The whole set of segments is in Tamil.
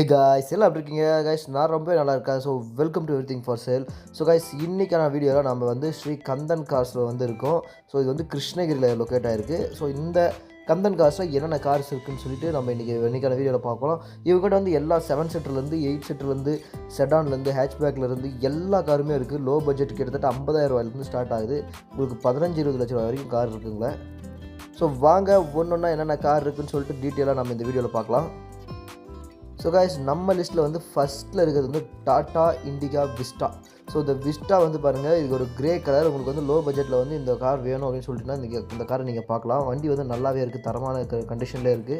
ஹே காய்ஸ் எல்லாம் எப்படி இருக்கீங்க? காய்ஸ் நான் ரொம்ப நல்லா இருக்கேன். So welcome to everything for sale so guys இன்றைக்கான வீடியோவில் நம்ம வந்து ஸ்ரீ கந்தன் கார்ஸில் வந்து இருக்கோம் ஸோ இது வந்து கிருஷ்ணகிரியில் லொக்கேட் ஆகிருக்கு ஸோ இந்த கந்தன் கார்ஸில் என்னென்ன கார்ஸ் இருக்குதுன்னு சொல்லிட்டு நம்ம இன்றைக்கி இன்றைக்கான வீடியோவில் பார்க்கலாம். இவங்ககிட்ட வந்து எல்லா செவன் செட்டர்லேருந்து எயிட் சீட்டர்லேருந்து செடான்லேருந்து ஹேட்ச்பேக்லேருந்து எல்லா காருமே இருக்குது லோ பட்ஜெட் கிட்டத்தட்ட ஐம்பதாயிரம் ரூபாயிலேருந்து ஸ்டார்ட் ஆகுது. உங்களுக்கு பதினஞ்சு இருபது லட்ச ரூபா வரைக்கும் கார் இருக்குங்களே. ஸோ வாங்க ஒன்று ஒன்றா என்னென்ன கார் இருக்குன்னு சொல்லிட்டு டீட்டெயிலாக நம்ம இந்த வீடியோவில் பார்க்கலாம். ஸோ காய்ஸ் நம்ம லிஸ்ட்டில் வந்து ஃபஸ்ட்டில் இருக்கிறது வந்து டாட்டா இண்டிகா விஸ்டா ஸோ இந்த விஸ்டா வந்து பாருங்கள் இது ஒரு கிரே கலர் உங்களுக்கு வந்து லோ பட்ஜெட்டில் வந்து இந்த கார் வேணும் அப்படின்னு சொல்லிட்டுனா இந்த இந்த காரை நீங்கள் பார்க்கலாம். வண்டி வந்து நல்லாவே இருக்குது தரமான கண்டிஷனில் இருக்குது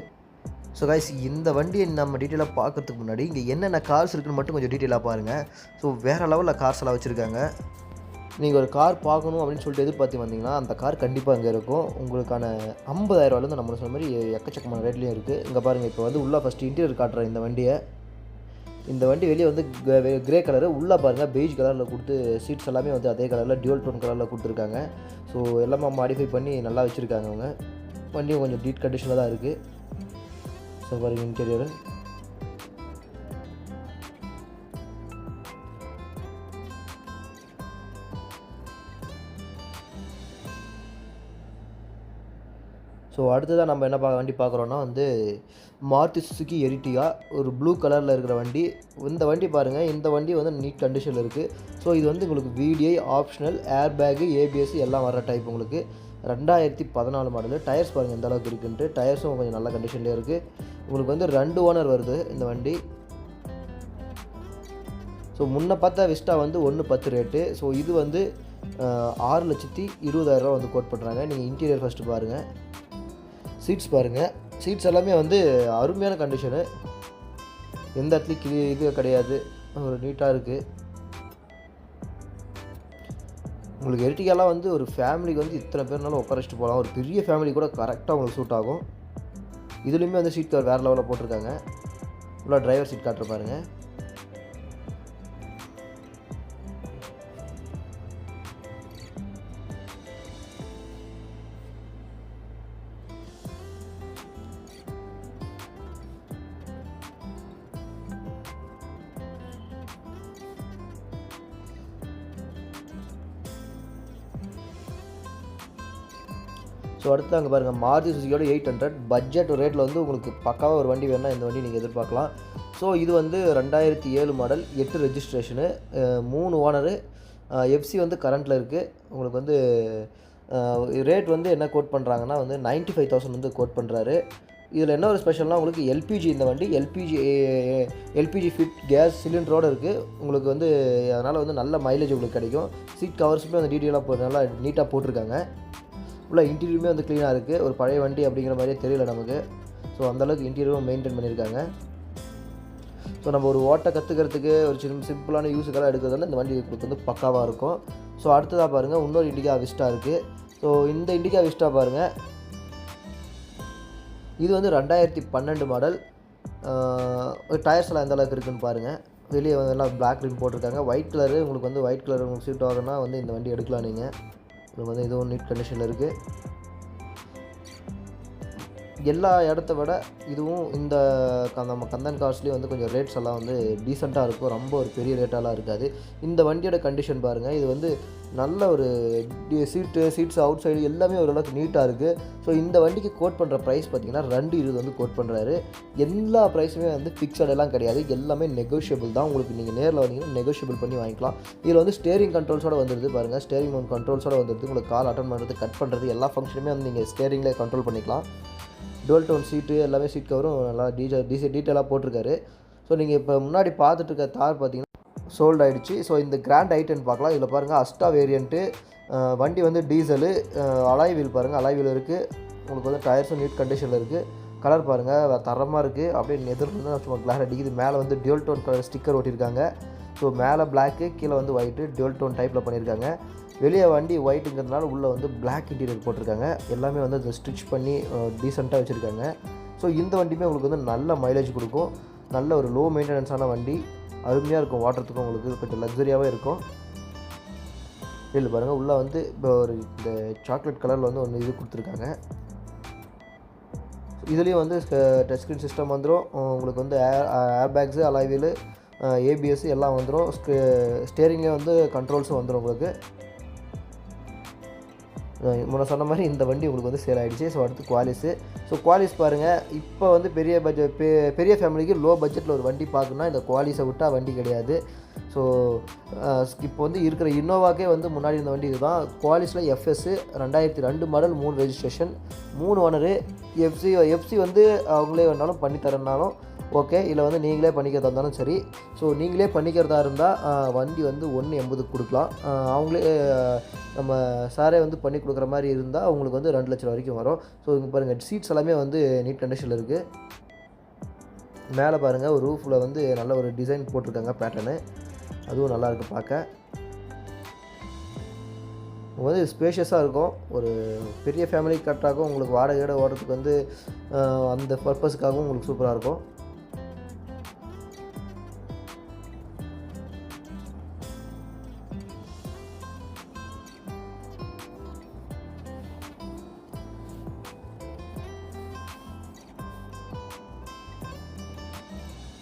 ஸோ காய்ஸ் இந்த வண்டியை நம்ம டீட்டெயிலாக பார்க்கறதுக்கு முன்னாடி இங்கே என்னென்ன கார்ஸ் இருக்குன்னு மட்டும் கொஞ்சம் டீட்டெயிலாக பாருங்கள் ஸோ வேறு லெவலில் கார்ஸ் எல்லாம் வச்சுருக்காங்க. நீங்கள் ஒரு கார் பார்க்கணும் அப்படின்னு சொல்லிட்டு எதிர்பார்த்து வந்தீங்கன்னா அந்த கார் கண்டிப்பாக இங்கே இருக்கும். உங்களுக்கான ஐம்பதாயிரரூவாலேருந்து நம்ம சொன்ன மாதிரி எக்கச்சக்கமான ரேட்லேயும் இருக்குது இங்கே பாருங்கள் இப்போ வந்து உள்ளே ஃபஸ்ட்டு இன்டீரியர் காட்டுறேன் இந்த வண்டியை. இந்த வண்டி வெளியே வந்து கிரே கலரு உள்ளே பாருங்கள் பெய்ஜ் கலரில் கொடுத்து சீட்ஸ் எல்லாமே வந்து அதே கலரில் டியூல் டோன் கலரில் கொடுத்துருக்காங்க. ஸோ எல்லாமே மாடிஃபை பண்ணி நல்லா வச்சுருக்காங்க அவங்க. வண்டியும் கொஞ்சம் டீட் கண்டிஷனில் தான் இருக்குது ஸோ பாருங்கள் இன்டீரியரு ஸோ அடுத்ததாக நம்ம என்ன பார்க்க வண்டி பார்க்குறோன்னா வந்து மாருதி சுசுக்கி எரிட்டியா ஒரு ப்ளூ கலரில் இருக்கிற வண்டி. இந்த வண்டி பாருங்கள் இந்த வண்டி வந்து நீட் கண்டிஷனில் இருக்குது ஸோ இது வந்து உங்களுக்கு VDI optional air bag ABS எல்லாம் வர டைப் உங்களுக்கு. ரெண்டாயிரத்தி பதினாலு மாடலு டயர்ஸ் பாருங்கள் எந்த அளவுக்கு இருக்குன்ட்டு. டயர்ஸும் கொஞ்சம் நல்ல கண்டிஷன்லேயே இருக்குது உங்களுக்கு வந்து ரெண்டு ஓனர் வருது இந்த வண்டி. ஸோ முன்ன பார்த்தா விஸ்டா வந்து ஒன்று பத்து ரேட்டு ஸோ இது வந்து ஆறு லட்சத்தி இருபதாயிரரூவா வந்து கோட் பண்ணுறாங்க நீங்கள் இன்டீரியர் ஃபஸ்ட்டு பாருங்கள் சீட்ஸ் பாருங்கள் சீட்ஸ் எல்லாமே வந்து அருமையான கண்டிஷனு எந்த இடத்துலையும் கிளி இது கிடையாது. ஒரு நீட்டாக இருக்குது உங்களுக்கு எரிட்டிக்காலாம் வந்து ஒரு ஃபேமிலிக்கு வந்து இத்தனை பேர்னாலும் உட்கார வச்சுட்டு போகலாம். ஒரு பெரிய ஃபேமிலி கூட கரெக்டாக உங்களுக்கு சூட் ஆகும். இதுலேயுமே வந்து சீட் கவர் வேறு லெவலில் போட்டிருக்காங்க. ஃபுல்லாக டிரைவர் சீட் காட்டுற பாருங்கள் ஸோ அடுத்து அங்கே பாருங்கள் மாருதி சுசுக்கியோட எயிட் ஹண்ட்ரட் பட்ஜெட் ரேட்டில் வந்து உங்களுக்கு பக்காவாக ஒரு வண்டி வேணும்னா இந்த வண்டி நீங்கள் எதிர்பார்க்கலாம். ஸோ இது வந்து ரெண்டாயிரத்தி ஏழு மாடல் எட்டு ரெஜிஸ்ட்ரேஷனு மூணு ஓனரு எஃப்சி வந்து கரண்ட்டில் இருக்குது உங்களுக்கு வந்து ரேட் வந்து என்ன கோட் பண்ணுறாங்கன்னா வந்து நைன்ட்டி ஃபைவ் தௌசண்ட் வந்து கோட் பண்ணுறாரு இதில் என்ன ஒரு ஸ்பெஷல்னால் உங்களுக்கு எல்பிஜி இந்த வண்டி எல்பிஜி எல்பிஜி ஃபிட் கேஸ் சிலிண்டரோடு இருக்குது உங்களுக்கு வந்து அதனால் வந்து நல்ல மைலேஜ் உங்களுக்கு கிடைக்கும். சீட் கவர்ஸுமே அந்த டீட்டெயிலாக போ நல்லா நீட்டாக போட்டிருக்காங்க. ஃபுல்லாக இன்டீரியருமே வந்து க்ளீனாக இருக்குது ஒரு பழைய வண்டி அப்படிங்கிற மாதிரியே தெரியல நமக்கு. ஸோ அந்தளவுக்கு இன்டீரியரும் மெயின்டைன் பண்ணியிருக்காங்க. ஸோ நம்ம ஒரு ஓட்டை கற்றுக்கிறதுக்கு ஒரு சின்ன சிம்பிளான யூஸுக்கெல்லாம் எடுக்கிறது இந்த வண்டி உங்களுக்கு வந்து பக்காவாக இருக்கும். ஸோ அடுத்ததாக பாருங்கள் இன்னொரு இண்டிகா விஸ்டா இருக்குது ஸோ இந்த இண்டிகா விஸ்டா பாருங்கள் இது வந்து ரெண்டாயிரத்தி பன்னெண்டு மாடல் டயர்ஸ் எல்லாம் எந்த அளவுக்கு இருக்குன்னு பாருங்கள் வெளியே வந்து எல்லாம் பிளாக் ரிம் போட்டிருக்காங்க. ஒயிட் கலரு உங்களுக்கு வந்து ஒயிட் கலர் உங்களுக்கு சூட் ஆகுதுன்னா வந்து இந்த வண்டி எடுக்கலாம் நீங்கள் உங்களுக்கு வந்து இதுவும் நீட் கண்டிஷன் இருக்குது எல்லா இடத்த விட இதுவும் இந்த நம்ம கந்தன் கார்ஸ்லேயும் வந்து கொஞ்சம் ரேட்ஸ் எல்லாம் வந்து டீசெண்டாக இருக்கும். ரொம்ப ஒரு பெரிய ரேட்டெல்லாம் இருக்காது. இந்த வண்டியோட கண்டிஷன் பாருங்கள் இது வந்து நல்ல ஒரு சீட்டு சீட்ஸ் அவுட் சைடு எல்லாமே ஓரளவுக்கு நீட்டாக இருக்குது ஸோ இந்த வண்டிக்கு கோட் பண்ணுற ப்ரைஸ் பார்த்திங்கன்னா ரெண்டு இருபது வந்து கோட் பண்ணுறாரு எல்லா ப்ரைஸுமே வந்து ஃபிக்ஸடெல்லாம் கிடையாது. எல்லாமே நெகோஷியபிள் தான். உங்களுக்கு நீங்கள் நேரில் வந்தீங்கன்னா நெகோஷியபிள் பண்ணி வாங்கிக்கலாம். இதில் வந்து ஸ்டேரிங் கண்ட்ரோல்ஸோட வந்துருது பாருங்கள் ஸ்டேரிங் ஒன் கண்ட்ரோல்ஸோட வந்துருது. உங்களுக்கு கால் அட்டன் பண்ணுறது கட் பண்ணுறது எல்லா ஃபங்க்ஷனுமே வந்து நீங்கள் ஸ்டேரிங்கில் கண்ட்ரோல் பண்ணிக்கலாம். டுவெல் டோன் சீட்டு எல்லாமே சீட் கவரும் நல்லா டீஜ டீசே டீட்டெயிலாக போட்டிருக்காரு. ஸோ நீங்கள் இப்போ முன்னாடி பார்த்துட்டு இருக்க தார் பார்த்தீங்கன்னா சோல்ட் ஆகிடுச்சு ஸோ இந்த கிராண்ட் ஐட்டன் பார்க்கலாம். இதில் பாருங்கள் அஸ்டா வேரியண்ட்டு வண்டி வந்து டீசலு அலாய் வீல் பாருங்கள் அலாய் வீல் இருக்குது உங்களுக்கு வந்து டயர்ஸும் நீட் கண்டிஷனில் இருக்குது கலர் பாருங்கள் தரமாக இருக்குது அப்படியே எதிர்ப்பு சும்மா கிளாஸ் அடிக்குது. மேலே வந்து டியூல் டோன் கலர் ஸ்டிக்கர் ஒட்டியிருக்காங்க. ஸோ மேலே பிளாக்கு கீழே வந்து ஒயிட்டு டியூல் டோன் டைப்பில் பண்ணியிருக்காங்க. வெளியே வண்டி ஒயிட்டுங்கிறதுனால உள்ளே வந்து பிளாக் இன்டீரியர் போட்டிருக்காங்க. எல்லாமே வந்து அதை ஸ்டிச் பண்ணி டீசெண்டாக வச்சுருக்காங்க. ஸோ இந்த வண்டியுமே உங்களுக்கு வந்து நல்ல மைலேஜ் கொடுக்கும். நல்ல ஒரு லோ மெயின்டெனன்ஸான வண்டி. அருமையாக இருக்கும். வாட்டுறதுக்கும் உங்களுக்கு கொஞ்சம் லக்ஸரியாகவே இருக்கும். இல்லை பாருங்கள் உள்ளே வந்து இப்போ ஒரு இந்த சாக்லேட் கலரில் வந்து ஒன்று இது கொடுத்துருக்காங்க. இதுலேயும் வந்து டச் ஸ்க்ரீன் சிஸ்டம் வந்துடும் உங்களுக்கு வந்து ஏர் ஏர் பேக்ஸு அலாய்வீலு ஏபிஎஸ் எல்லாம் வந்துடும் ஸ்டேரிங்லேயே வந்து கண்ட்ரோல்ஸும் வந்துடும் உங்களுக்கு. முன்ன சொன்ன மாதிரி இந்த வண்டி உங்களுக்கு வந்து சேல் ஆகிடுச்சு ஸோ அடுத்து குவாலிஸு ஸோ குவாலிஸ் பாருங்கள் இப்போ வந்து பெரிய பட்ஜெட் பெரிய ஃபேமிலிக்கு லோ பட்ஜெட்டில் ஒரு வண்டி பார்க்கணுன்னா இந்த குவாலிஸை விட்டால் வண்டி கிடையாது. ஸோ இப்போ வந்து இருக்கிற இன்னோவாக்கே வந்து முன்னாடி இருந்த வண்டி இதுதான். குவாலிஸில் எஃப்எஸ்ஸு ரெண்டாயிரத்தி ரெண்டு மாடல் மூணு ரெஜிஸ்ட்ரேஷன் மூணு ஓனரு எஃப்சி எஃப்சி வந்து அவங்களே வேணாலும் பண்ணி தரனாலும் ஓகே இல்லை வந்து நீங்களே பண்ணிக்கிறதா இருந்தாலும் சரி. ஸோ நீங்களே பண்ணிக்கிறதா இருந்தால் வண்டி வந்து ஒன்று எண்பதுக்கு கொடுக்கலாம். அவங்களே நம்ம சாரே வந்து பண்ணி கொடுக்குற மாதிரி இருந்தால் அவங்களுக்கு வந்து ரெண்டு லட்சம் வரைக்கும் வரும். ஸோ இங்கே பாருங்கள் சீட்ஸ் எல்லாமே வந்து நீட் கண்டிஷனில் இருக்குது மேலே பாருங்கள் ஒரு ரூஃபில் வந்து நல்ல ஒரு டிசைன் போட்டிருக்காங்க பேட்டர்னு அதுவும் நல்லாயிருக்கு பார்க்க. வந்து ஸ்பேஷியஸாக இருக்கும். ஒரு பெரிய ஃபேமிலி கரெக்டாகும் உங்களுக்கு வாடகையோட ஓடுறதுக்கு வந்து அந்த பர்பஸ்க்காகவும் உங்களுக்கு சூப்பராக இருக்கும்.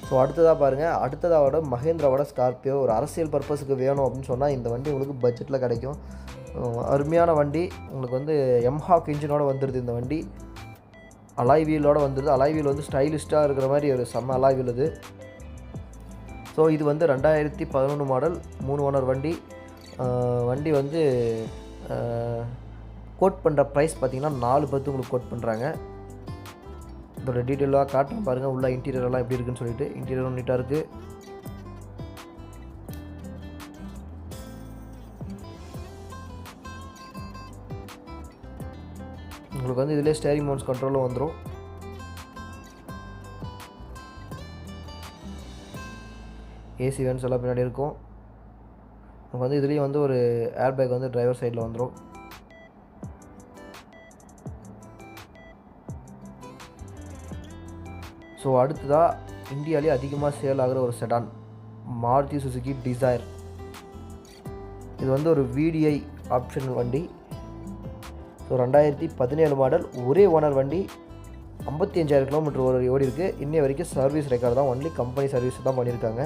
ஸோ அடுத்ததாக பாருங்கள் அடுத்ததாவோட மகேந்திராவோட ஸ்கார்பியோ ஒரு அரசியல் பர்பஸுக்கு வேணும் அப்படின்னு சொன்னால் இந்த வண்டி உங்களுக்கு பட்ஜெட்டில் கிடைக்கும். அருமையான வண்டி. உங்களுக்கு வந்து எம்ஹாக் இன்ஜினோட வந்துடுது இந்த வண்டி. அலாய் வீலோட வந்துடுது அலாய் வீல் வந்து ஸ்டைலிஷ்டாக இருக்கிற மாதிரி ஒரு செம்ம அலாய் வீல் இது ஸோ இது வந்து ரெண்டாயிரத்தி பதினொன்று மாடல் மூணு ஓனர் வண்டி. வண்டி வந்து கோட் பண்ணுற ப்ரைஸ் பார்த்தீங்கன்னா நாலு பத்து உங்களுக்கு கோட் பண்ணுறாங்க இதோட டீட்டெயிலாக காட்டுறேன். பாருங்கள் உள்ள இன்டீரியரெல்லாம் எப்படி இருக்குன்னு சொல்லிட்டு. இன்டீரியரும் நீட்டாக இருக்குது உங்களுக்கு வந்து இதிலே ஸ்டேரிங் மவுண்ட்ஸ் கண்ட்ரோலும் வந்துடும் ஏசி வேன்ஸ் எல்லாம் பின்னாடி இருக்கும். உங்களுக்கு வந்து இதுலேயும் வந்து ஒரு ஏர் பேக் வந்து டிரைவர் சைடில் வந்துடும் ஸோ அடுத்ததாக இந்தியாவிலே அதிகமாக சேல் ஆகிற ஒரு செடான் மாருதி சுசுகி டிசைர் இது வந்து ஒரு விடிஐ ஆப்ஷன் வண்டி. ஸோ ரெண்டாயிரத்தி பதினேழு மாடல் ஒரே ஓனர் வண்டி ஐம்பத்தி அஞ்சாயிரம் கிலோமீட்டர் ஒரு ஓடி இருக்குது இன்னை வரைக்கும் சர்வீஸ் ரெக்கார்டு தான் ஒன்லி கம்பெனி சர்வீஸ் தான் பண்ணியிருக்காங்க.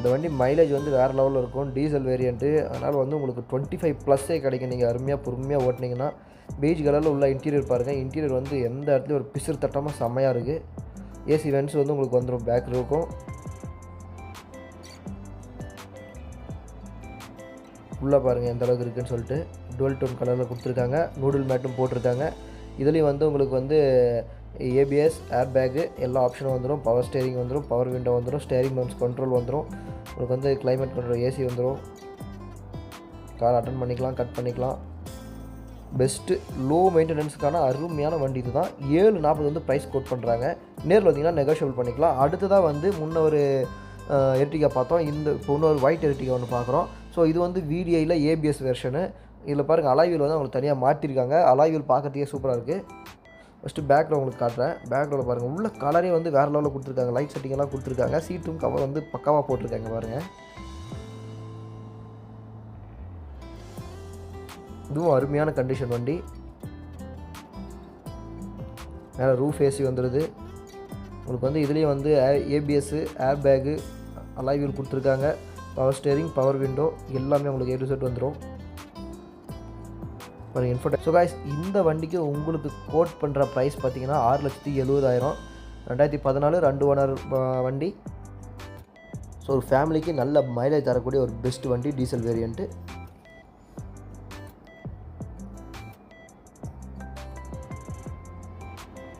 இந்த வண்டி மைலேஜ் வந்து வேறு லெவலில் இருக்கும். டீசல் வேரியண்ட்டு அதனால் வந்து உங்களுக்கு டுவெண்ட்டி ஃபைவ் ப்ளஸ்ஸே கிடைக்கும். நீங்கள் அருமையாக பொறுமையாக ஓட்டினீங்கன்னா பீச் கலரில் உள்ள இன்டீரியர் பாருங்கள் இன்டீரியர் வந்து எந்த இடத்துலையும் ஒரு பிசுறு தட்டமாக செம்மையாக இருக்குது ஏசி வென்ஸ் வந்து உங்களுக்கு வந்துடும் பேக் இருக்கும் உள்ளே பாருங்கள் எந்த அளவுக்கு இருக்குன்னு சொல்லிட்டு. டுவெல் டோன் கலரில் கொடுத்துருக்காங்க. நூடுல் மேட்டும் போட்டிருக்காங்க. இதுலேயும் வந்து உங்களுக்கு வந்து ஏபிஎஸ் ஏர் பேக்கு எல்லா ஆப்ஷனும் வந்துடும் பவர் ஸ்டேரிங் வந்துடும் பவர் விண்டோ வந்துடும் ஸ்டேரிங் மவுண்ட்ஸ் கண்ட்ரோல் வந்துடும் உங்களுக்கு வந்து கிளைமேட் கண்ட்ரோல் ஏசி வந்துடும் கார் அட்டன் பண்ணிக்கலாம் கட் பண்ணிக்கலாம். பெஸ்ட்டு லோ மெயின்டெனன்ஸுக்கான அருமையான வண்டி இது தான் ஏழு நாற்பது வந்து ப்ரைஸ் கோட் பண்ணுறாங்க நேரில் வந்தீங்கன்னா நெகோஷியபிள் பண்ணிக்கலாம். அடுத்ததாக வந்து முன்ன ஒரு எர்டிகா பார்த்தோம். இந்த இப்போ இன்னொரு ஒயிட் எர்டிகா ஒன்று பார்க்குறோம். ஸோ இது வந்து விடிஐயில் ஏபிஎஸ் வெர்ஷனு இதில் பாருங்கள் அலாய்வில் வந்து அவங்களுக்கு தனியாக மாற்றிருக்காங்க அலாய்வில் பார்க்குறதுக்கே சூப்பராக இருக்குது ஃபஸ்ட்டு பேக்கில் உங்களுக்கு காட்டுறேன். பேக்கில் பாருங்கள் உள்ள கலரே வந்து வேறு லெவலில் கொடுத்துருக்காங்க. லைட் செட்டிங் எல்லாம் கொடுத்துருக்காங்க. சீட்டும் கவர் வந்து பக்காவாக போட்டிருக்காங்க பாருங்கள் இதுவும் அருமையான கண்டிஷன் வண்டி. மேலே ரூஃப் ஏசி வந்துடுது உங்களுக்கு வந்து இதுலேயும் வந்து ஏபிஎஸ்ஸு ஏர் பேகு அலாய்வில் கொடுத்துருக்காங்க. பவர் ஸ்டேரிங் பவர் விண்டோ எல்லாமே உங்களுக்கு ஏ டு செட் வந்துடும் ஒரு இன்ஃபோடெக் ஸோ காய்ஸ் இந்த வண்டிக்கு உங்களுக்கு கோட் பண்ணுற ப்ரைஸ் பார்த்தீங்கன்னா ஆறு லட்சத்தி எழுபதாயிரம். ரெண்டாயிரத்தி பதினாலு ரெண்டு ஓனர் வண்டி. ஸோ ஒரு ஃபேமிலிக்கு நல்ல மைலேஜ் தரக்கூடிய ஒரு பெஸ்ட் வண்டி டீசல் வேரியண்ட்டு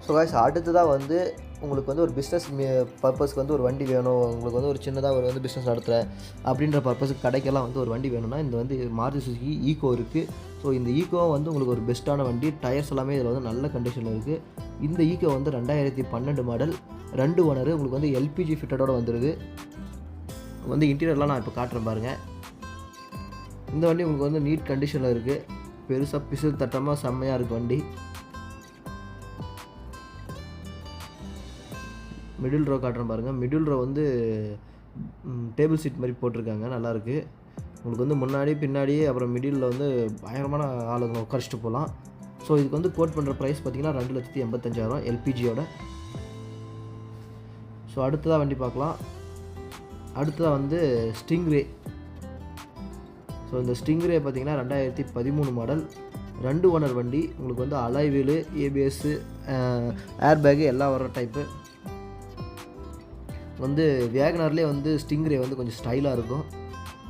ஸோ காய்ஸ் அடுத்ததாக வந்து உங்களுக்கு வந்து ஒரு பிஸ்னஸ் பர்பஸ்க்கு வந்து ஒரு வண்டி வேணும். உங்களுக்கு வந்து ஒரு சின்னதாக ஒரு வந்து பிஸ்னஸ் நடத்துகிறேன் அப்படின்ற பர்பஸுக்கு கடைக்கெல்லாம் வந்து ஒரு வண்டி வேணும்னா இந்த வந்து மாருதி சுசுகி ஈகோ இருக்குது ஸோ இந்த ஈகோ வந்து உங்களுக்கு ஒரு பெஸ்ட்டான வண்டி. டயர்ஸ் எல்லாமே இதில் வந்து நல்ல கண்டிஷனில் இருக்குது இந்த ஈகோ வந்து ரெண்டாயிரத்தி பன்னெண்டு மாடல் ரெண்டு ஓனர் உங்களுக்கு வந்து எல்பிஜி ஃபிட்டடோடு வந்துடுது வந்து இன்டீரியர்லாம் நான் இப்போ காட்டுறேன் பாருங்கள் இந்த வண்டி உங்களுக்கு வந்து நீட் கண்டிஷனில் இருக்குது பெருசாக பிசில் தட்டமாக செம்மையாக இருக்குது வண்டி. மிடில் ரோ காட்டுறேன் பாருங்கள் மிடில் ரோ வந்து டேபிள் சீட் மாதிரி போட்டிருக்காங்க. நல்லாயிருக்கு உங்களுக்கு வந்து முன்னாடி பின்னாடி அப்புறம் மிடில் வந்து பயங்கரமான ஆளுங்க உட்காரிச்சிட்டு போகலாம். ஸோ இதுக்கு வந்து கோட் பண்ணுற ப்ரைஸ் பார்த்தீங்கன்னா ரெண்டு லட்சத்தி எண்பத்தஞ்சாயிரம் எல்பிஜியோட ஸோ அடுத்ததாக வண்டி பார்க்கலாம். அடுத்ததாக வந்து ஸ்டிங்ரே ஸோ இந்த ஸ்டிங்ரே பார்த்தீங்கன்னா ரெண்டாயிரத்தி பதிமூணு மாடல் ரெண்டு ஓனர் வண்டி. உங்களுக்கு வந்து அலாய் ஏபிஎஸ்ஸு ஏர் பேகு எல்லாம் வர டைப்பு வந்து வேகனர்லேயே வந்து ஸ்டிங்ரே வந்து கொஞ்சம் ஸ்டைலாக இருக்கும்.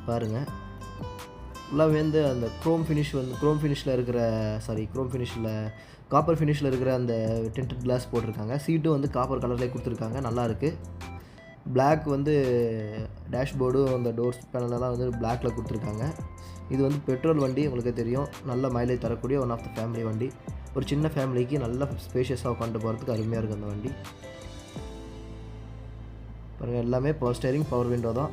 பாருங்கள் ஃபுல்லாகவே வந்து அந்த க்ரோம் ஃபினிஷ் வந்து க்ரோம் ஃபினிஷில் இருக்கிற சாரி க்ரோம் ஃபினிஷில் காப்பர் ஃபினிஷில் இருக்கிற அந்த டென்டட் கிளாஸ் போட்டிருக்காங்க. சீட்டும் வந்து காப்பர் கலர்லேயே கொடுத்துருக்காங்க. நல்லாயிருக்கு பிளாக் வந்து டேஷ்போர்டும் அந்த டோர்ஸ் பேனலெல்லாம் வந்து பிளாக்கில் கொடுத்துருக்காங்க. இது வந்து பெட்ரோல் வண்டி உங்களுக்கு தெரியும். நல்ல மைலேஜ் தரக்கூடிய ஒன் ஆஃப் த ஃபேமிலி வண்டி. ஒரு சின்ன ஃபேமிலிக்கு நல்ல ஸ்பேஷியஸாக உட்காந்து போகிறதுக்கு அருமையாக இருக்குது அந்த வண்டி. பாருங்கள் எல்லாமே பவர் ஸ்டேரிங் பவர் விண்டோ தான்.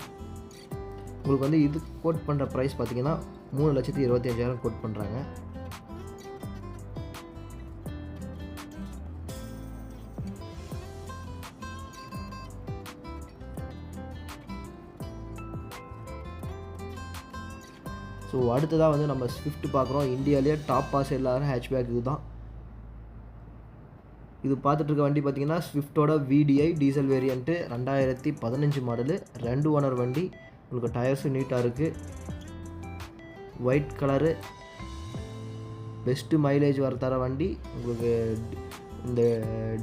உங்களுக்கு வந்து இது கோட் பண்ணுற ப்ரைஸ் பார்த்தீங்கன்னா மூணு லட்சத்தி இருபத்தி அஞ்சாயிரம் கோட் பண்ணுறாங்க ஸோ அடுத்ததாக வந்து நம்ம ஸ்விஃப்ட் பார்க்குறோம் இந்தியாவிலேயே டாப் பாஸ் எல்லாரும் ஹேட்ச்பேக் இதுதான். இது பார்த்துட்ருக்க வண்டி பார்த்தீங்கன்னா ஸ்விஃப்ட்டோட விடிஐ டீசல் வேரியண்ட்டு ரெண்டாயிரத்தி பதினஞ்சு மாடலு ரெண்டு ஓனர் வண்டி. உங்களுக்கு டயர்ஸும் நீட்டாக இருக்குது ஒயிட் கலரு பெஸ்ட்டு மைலேஜ் வர தர வண்டி. உங்களுக்கு இந்த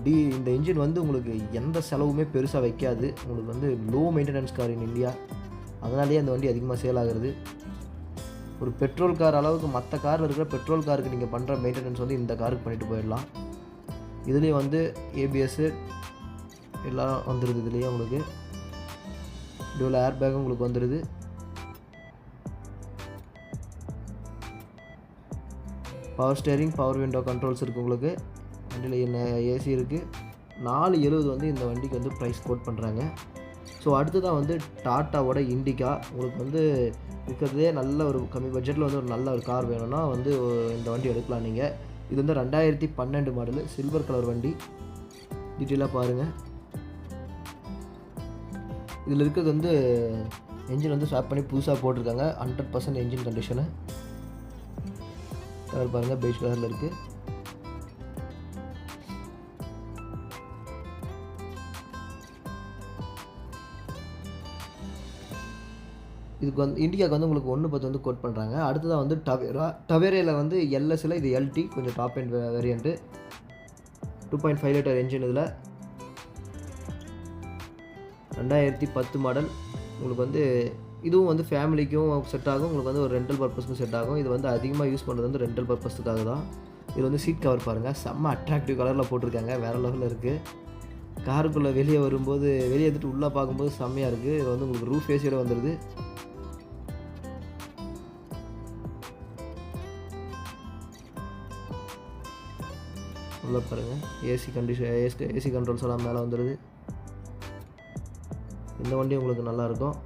டி இந்த இன்ஜின் வந்து உங்களுக்கு எந்த செலவுமே பெருசாக வைக்காது. உங்களுக்கு வந்து low maintenance car in India அதனாலேயே அந்த வண்டி அதிகமாக சேல் ஆகுறது. ஒரு பெட்ரோல் கார் அளவுக்கு மற்ற காரில் இருக்கிற பெட்ரோல் காருக்கு நீங்கள் பண்ணுற மெயின்டெனன்ஸ் வந்து இந்த காருக்கு பண்ணிட்டு போயிடலாம். இதுலேயும் வந்து ஏபிஎஸ்ஸு எல்லாம் வந்துடுது இதுலேயே உங்களுக்கு. டியூவில் ஏர் பேக்கும் உங்களுக்கு வந்துடுது power steering power window controls இருக்குது உங்களுக்கு. வண்டியில் என்ன ஏசி இருக்குது நாலு எழுபது வந்து இந்த வண்டிக்கு வந்து ப்ரைஸ் கோட் பண்ணுறாங்க ஸோ அடுத்ததாக வந்து டாட்டாவோட இண்டிகா உங்களுக்கு வந்து இருக்கிறதே நல்ல ஒரு கம்மி பட்ஜெட்டில் வந்து ஒரு நல்ல ஒரு கார் வேணும்னா வந்து இந்த வண்டி எடுக்கலாம் நீங்கள் இது வந்து ரெண்டாயிரத்தி பன்னெண்டு மாடலு சில்வர் கலர் வண்டி. டீட்டெயிலாக பாருங்கள் இதில் இருக்கிறது வந்து என்ஜின் வந்து ஸ்வாப் பண்ணி புதுசாக போட்டிருக்காங்க. Hundred percent engine condition colour பாருங்கள் பெய்ஜ் கலரில் இருக்குது இதுக்கு வந்து இண்டிகாக்கு வந்து உங்களுக்கு ஒன்று பத்து வந்து கோட் பண்ணுறாங்க அடுத்ததாக வந்து டவேரா டவேரையில் வந்து எல்எஸ்ல இது எல்டி கொஞ்சம் top end variant two point five litre engine இதில். ரெண்டாயிரத்தி பத்து மாடல் உங்களுக்கு வந்து இதுவும் வந்து ஃபேமிலிக்கும் செட் ஆகும். உங்களுக்கு வந்து ஒரு ரெண்டல் பர்பஸ்க்கும் செட் ஆகும். இது வந்து அதிகமாக யூஸ் பண்ணுறது வந்து ரெண்டல் பர்பஸ்க்காக தான். இது வந்து சீட் கவர் பாருங்கள் செம்ம அட்ராக்டிவ் கலரில் போட்டிருக்காங்க. வேறு லெவலில் இருக்குது காருக்குள்ளே வெளியே வரும்போது வெளியே எடுத்துகிட்டு உள்ளே பார்க்கும்போது செம்மையாக இருக்குது இது வந்து உங்களுக்கு ரூஃப் ஏசியோட வந்துடுது உள்ளே பாருங்கள் AC condition AC AC controls எல்லாம் மேலே வந்துடுது இந்த வண்டி உங்களுக்கு நல்லாயிருக்கும்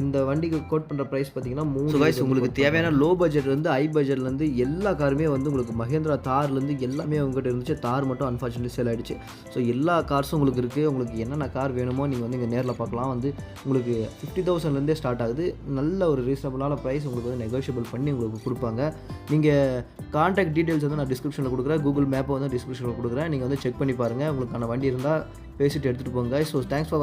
இந்த வண்டிக்கு கோட் பண்ணுற ப்ரைஸ் பார்த்தீங்கன்னா மூணு guys, உங்களுக்கு தேவையான லோ பட்ஜெட் வந்து ஹை பட்ஜெட்லேருந்து எல்லா காருமே வந்து உங்களுக்கு மகேந்திரா தார்லேருந்து எல்லாமே உங்ககிட்ட இருந்துச்சு. தார் மட்டும் அன்ஃபார்ச்சுனேட்லி சேல் ஆயிடுச்சு. ஸோ எல்லா கார்ஸும் உங்களுக்கு இருக்குது உங்களுக்கு என்னென்ன கார் வேணுமோ நீங்கள் வந்து இங்கே நேரில் பார்க்கலாம். வந்து உங்களுக்கு ஃபிஃப்டி தௌசண்ட்லேருந்தே ஸ்டார்ட் ஆகுது. நல்ல ஒரு ரீசனபிளான ப்ரைஸ் உங்களுக்கு வந்து நெகோஷியபிள் பண்ணி உங்களுக்கு கொடுப்பாங்க. நீங்கள் கான்டாக்ட் டீட்டெயில்ஸ் வந்து நான் டிஸ்கிரிப்ஷனில் கொடுக்குறேன். கூகுள் மேப்பை வந்து டிஸ்கிரிப்ஷனில் கொடுக்குறேன். நீங்கள் வந்து செக் பண்ணி பாருங்கள் உங்களுக்கான வண்டி இருந்தால் பேசிட்டு எடுத்துகிட்டு போங்க. So thanks for